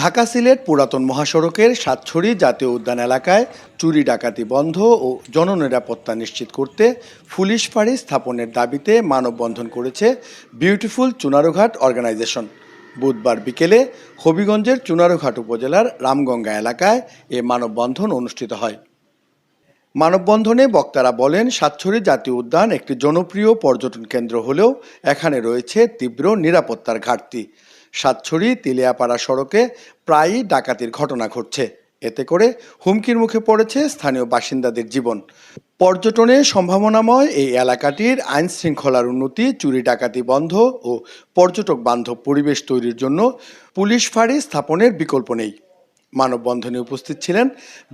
ঢাকা সিলেট পুরাতন মহাসড়কের সাতছড়ি জাতীয় উদ্যান এলাকায় চুরি, ডাকাতি বন্ধ ও জননিরাপত্তা নিশ্চিত করতে পুলিশ ফাঁড়ি স্থাপনের দাবিতে মানববন্ধন করেছে বিউটিফুল চুনারুঘাট অর্গানাইজেশন। বুধবার বিকেলে হবিগঞ্জের চুনারুঘাট উপজেলার রামগঙ্গা এলাকায় এ মানববন্ধন অনুষ্ঠিত হয়। মানববন্ধনে বক্তারা বলেন, সাতছড়ি জাতীয় উদ্যান একটি জনপ্রিয় পর্যটন কেন্দ্র হলেও এখানে রয়েছে তীব্র নিরাপত্তার ঘাটতি। সাতছড়ি তেলিয়াপাড়া সড়কে প্রায়ই ডাকাতির ঘটনা ঘটছে। এতে করে হুমকির মুখে পড়েছে স্থানীয় বাসিন্দাদের জীবন। পর্যটনে সম্ভাবনাময় এই এলাকাটির আইন শৃঙ্খলার উন্নতি, চুরি ডাকাতি বন্ধ ও পর্যটক বান্ধব পরিবেশ তৈরির জন্য পুলিশ ফাঁড়ি স্থাপনের বিকল্প নেই। মানববন্ধনে উপস্থিত ছিলেন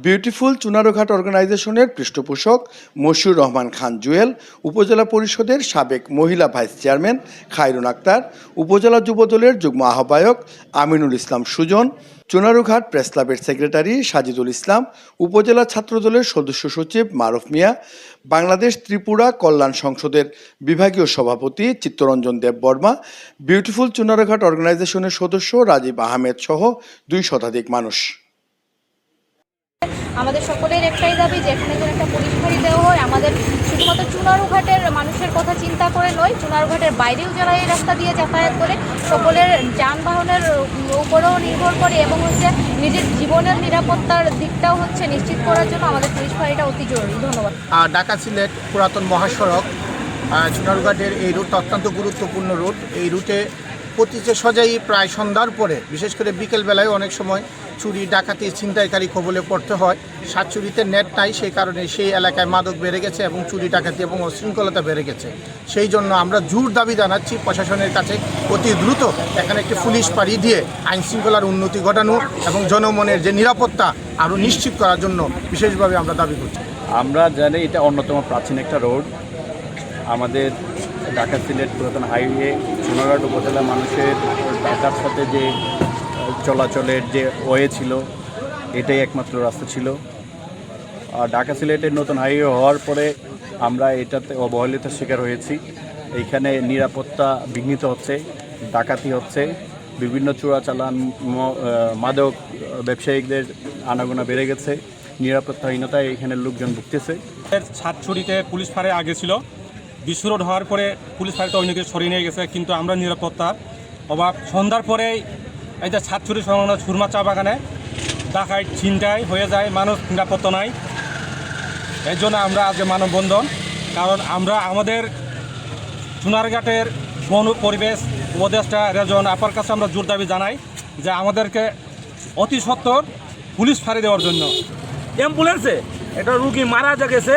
বিউটিফুল চুনারোঘাট অর্গানাইজেশনের পৃষ্ঠপোষক মশিউর রহমান খান জুয়েল, উপজেলা পরিষদের সাবেক মহিলা ভাইস চেয়ারম্যান খায়রুন আক্তার, উপজেলা যুবদলের যুগ্ম আহ্বায়ক আমিনুল ইসলাম সুজন চুনারুঘাট প্রেস ক্লাবের সেক্রেটারি সাজিদুল ইসলাম, উপজেলা ছাত্রদলের সদস্য সচিব মারুফ মিয়া, বাংলাদেশ ত্রিপুরা কল্যাণ সংসদের বিভাগীয় সভাপতি চিত্তরঞ্জন দেব বর্মা, বিউটিফুল চুনারুঘাট অর্গানাইজেশনের সদস্য রাজীব আহমেদ সহ দুই শতাধিক মানুষ। আমাদের সকলের একটাই দাবি যে এখানে যেন একটা পুলিশ ফাঁড়ি দেওয়া হয়, আমাদের শুধুমাত্র চুনারুঘাটের মানুষের কথা চিন্তা করে নয়, চুনারুঘাটের বাইরেও যারা এই রাস্তা দিয়ে যাতায়াত করে, সকলের যানবাহনের উপরেও নির্ভর করে এবং হচ্ছে নিজের জীবনের নিরাপত্তার দিকটাও হচ্ছে নিশ্চিত করার জন্য আমাদের পুলিশ ফাঁড়িটা অতি জরুরি। ধন্যবাদ। ঢাকা সিলেট পুরাতন মহাসড়ক চুনারুঘাটের এই রুট অত্যন্ত গুরুত্বপূর্ণ রুট। এই রুটে প্রতিটি সজাই প্রায় সন্ধ্যার পরে, বিশেষ করে বিকেলবেলায় অনেক সময় চুরি ডাকাতি ছিনতাইকারী কবলে পড়তে হয়। সাতচুরিতে নেট নাই, সেই কারণে সেই এলাকায় মাদক বেড়ে গেছে এবং চুরি ডাকাতি এবং অশৃঙ্খলতা বেড়ে গেছে। সেই জন্য আমরা জোর দাবি জানাচ্ছি প্রশাসনের কাছে অতি দ্রুত এখানে একটি পুলিশ পাড়ি দিয়ে আইন শৃঙ্খলার উন্নতি ঘটানো এবং জনমনের যে নিরাপত্তা আরও নিশ্চিত করার জন্য বিশেষভাবে আমরা দাবি করছি। আমরা জানি এটা অন্যতম প্রাচীন একটা রোড। আমাদের ঢাকা সিলেট পুরাতন হাইওয়ে সোনারঘাট উপজেলা মানুষের ঢাকার সাথে যে চলাচলের যে ওয়ে ছিল, এটাই একমাত্র রাস্তা ছিল। আর ঢাকা সিলেটের নতুন হাইওয়ে হওয়ার পরে আমরা এটাতে অবহেলিতার শিকার হয়েছি। এইখানে নিরাপত্তা বিঘ্নিত হচ্ছে, ডাকাতি হচ্ছে, বিভিন্ন চোরাচালান মাদক ব্যবসায়িকদের আনাগোনা বেড়ে গেছে নিরাপত্তাহীনতায় এখানে লোকজন ভুগতেছে। সাতছড়িতে পুলিশ ফাঁড়ে আগে ছিল। রোড হওয়ার পরে পুলিশ ফাঁড়িতে অন্যকে সরিয়ে নিয়ে গেছে, কিন্তু আমরা নিরাপত্তার অভাব। সন্ধ্যার পরেই এই যে সাতছড়ি সংলগ্ন সুরমা চা বাগানে ডাকাই ছিনতাই হয়ে যায়, মানুষ নিরাপত্তা নাই। এর জন্য আমরা আজকে মানববন্ধন, কারণ আমরা আমাদের সোনারঘাটের বন পরিবেশ উপদেষ্টা রেজন আপার কাছে আমরা জোর দাবি জানাই যে আমাদেরকে অতি সত্বর পুলিশ ফাঁড়ি দেওয়ার জন্য। অ্যাম্বুলেন্সে এটা রুগী মারা যা গেছে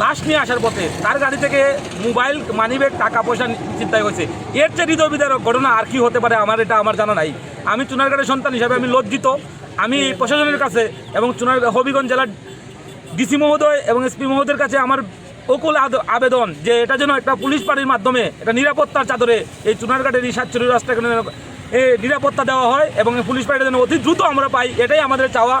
লাশ নিয়ে আসার পথে তার গাড়ি থেকে মোবাইল মানিব্যাগ টাকা পয়সা চিন্তায় হয়েছে এর চেয়ে হৃদয় বিদারক ঘটনা আর কি হতে পারে আমার এটা আমার জানা নাই। আমি চুনারগাড়ের সন্তান হিসাবে আমি লজ্জিত। আমি প্রশাসনের কাছে এবং চুনার হবিগঞ্জ জেলার ডিসি মহোদয় এবং এসপি মহোদয়ের কাছে আমার অকুল আবেদন যে এটা যেন একটা পুলিশ পাড়ির মাধ্যমে একটা নিরাপত্তার চাদরে এই চুনারঘাটের এই সাতচুরি রাস্তাকে নিরাপত্তা দেওয়া হয় এবং পুলিশ পাড়িটা যেন অতি দ্রুত আমরা পাই, এটাই আমাদের চাওয়া।